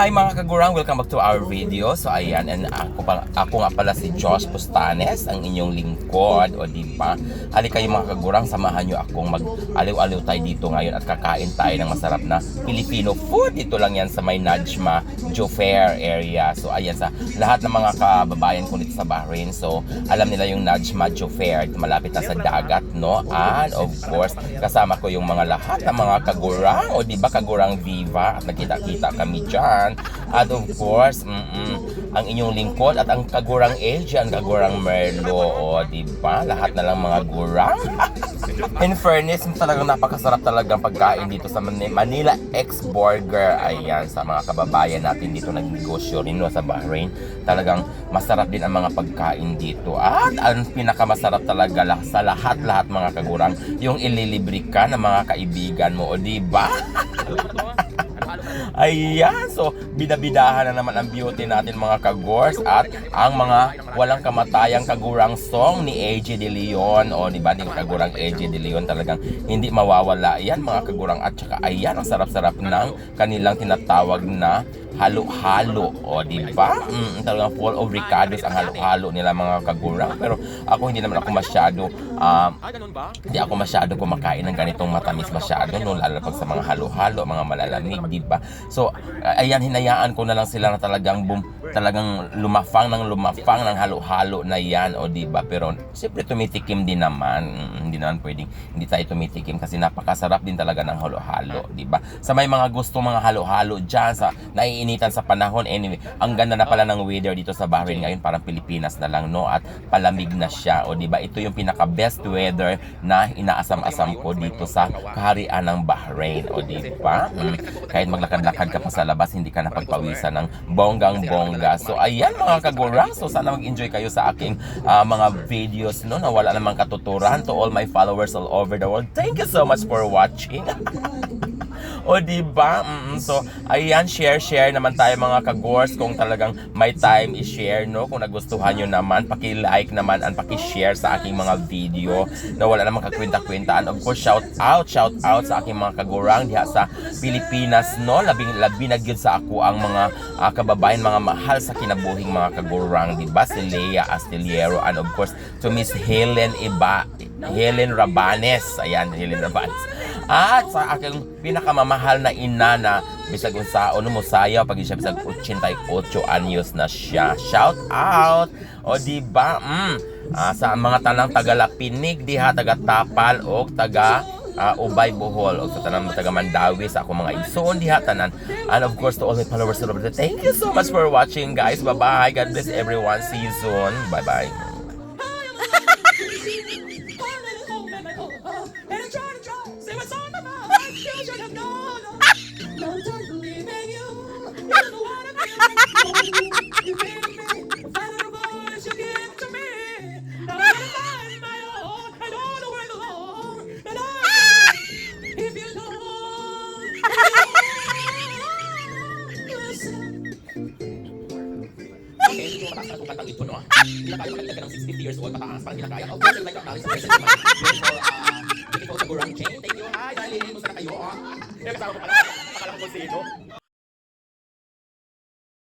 Hi mga kagurang, welcome back to our video. So ayan, and ako, pa, ako nga pala si Josh Pustanes, ang inyong lingkod, o di ba? Halika kayo mga kagurang, samahan nyo akong mag-aliw-aliw tayo dito ngayon at kakain tayo ng masarap na Filipino food. Dito lang yan sa may Najma Jofair area. So ayan, sa lahat ng mga kababayan ko dito sa Bahrain. So alam nila yung Najma Jofair, malapit na sa dagat, no? And of course, kasama ko yung mga lahat ng mga kagurang, o di ba kagurang Viva at nakita-kita kami dyan. At of course, mm-mm, ang inyong lingkod at ang kagurang Asia, ang kagurang Merlo, o di ba? Lahat na lang mga gurang. In fairness, talagang napakasarap talaga ang pagkain dito sa Mani- Manila X Burger. Ayan, sa mga kababayan natin dito nagnegosyo rin no, sa Bahrain. Talagang masarap din ang mga pagkain dito. At ang pinakamasarap talaga lah- sa lahat-lahat mga kagurang, yung ililibre ka ng mga kaibigan mo, o di ba? Ayan, so bidabidahan na naman ang beauty natin mga kagors at ang mga walang kamatayang kagurang song ni AJ De Leon. O di ba ni kagurang AJ De Leon talagang hindi mawawala yan mga kagurang. At saka ayan ang sarap-sarap ng kanilang tinatawag na halo-halo o di ba? Mm, talagang full of ricados ang halo-halo nila mga kagurang. Pero ako hindi naman ako masyado um, hindi ako masyado kumakain ng ganitong matamis masyado no? Lalo pag sa mga halo-halo mga malalamig di ba? So ayan hinayaan ko na lang sila na talagang bum, talagang lumafang ng lumafang ng halo-halo na yan o di ba? Pero siyempre tumitikim din naman. Mm, hindi naman pwedeng hindi tayo tumitikim kasi napakasarap din talaga ng halo-halo di ba? Sa may mga gusto mga halo-halo diyan sa naiinitan sa panahon. Anyway ang ganda na pala ng weather dito sa Bahrain ngayon. Parang Pilipinas na lang no? At palamig na siya o di ba? Ito yung pinaka best weather na inaasam-asam ko dito sa kaharian ng Bahrain o di ba? Mm, kahit maglakad-lakad ka pa sa labas hindi ka napagpawisan ng bonggang-bongga. So ayan mga kagurang so sana mag-enjoy kayo sa aking ah, mga videos no? Na wala namang katuturan to all my followers all over the world. Thank you so much for watching O di ba? Mm, so ayan share share naman tayo mga kagors kung talagang may time i-share no? Kung nagustuhan nyo naman paki-like naman and paki-share sa aking mga video na wala namang kakwenta-kwentaan of course shout out shout out sa aking mga kagurang diha sa Pilipinas no? Labing labi na sa ako ang mga ah, kababayan mga mahal sa kinabuhing mga kagurang di ba si Leia Astillero and of course to Miss Helen Iba Helen Rabanes. Ayan Helen Rabanes at sa aking pinakamamahal na ina na bisag unsa ano mo sayaw pag siya bisag 88 anyos na siya. Shout out! O di ba? Mm, ah, sa mga tanang tagalapinig diha taga Tapal o taga ah, Ubay Bohol o sa tanang taga Mandawi sa akong mga igsoon diha tanan. And of course to all my followers the Thank you so much for watching guys. Bye-bye. God bless everyone. See you soon. Bye-bye. Okay, Hi, darling. Gusto na kayo, oh. Kasama ko pala, akala ko kung sino.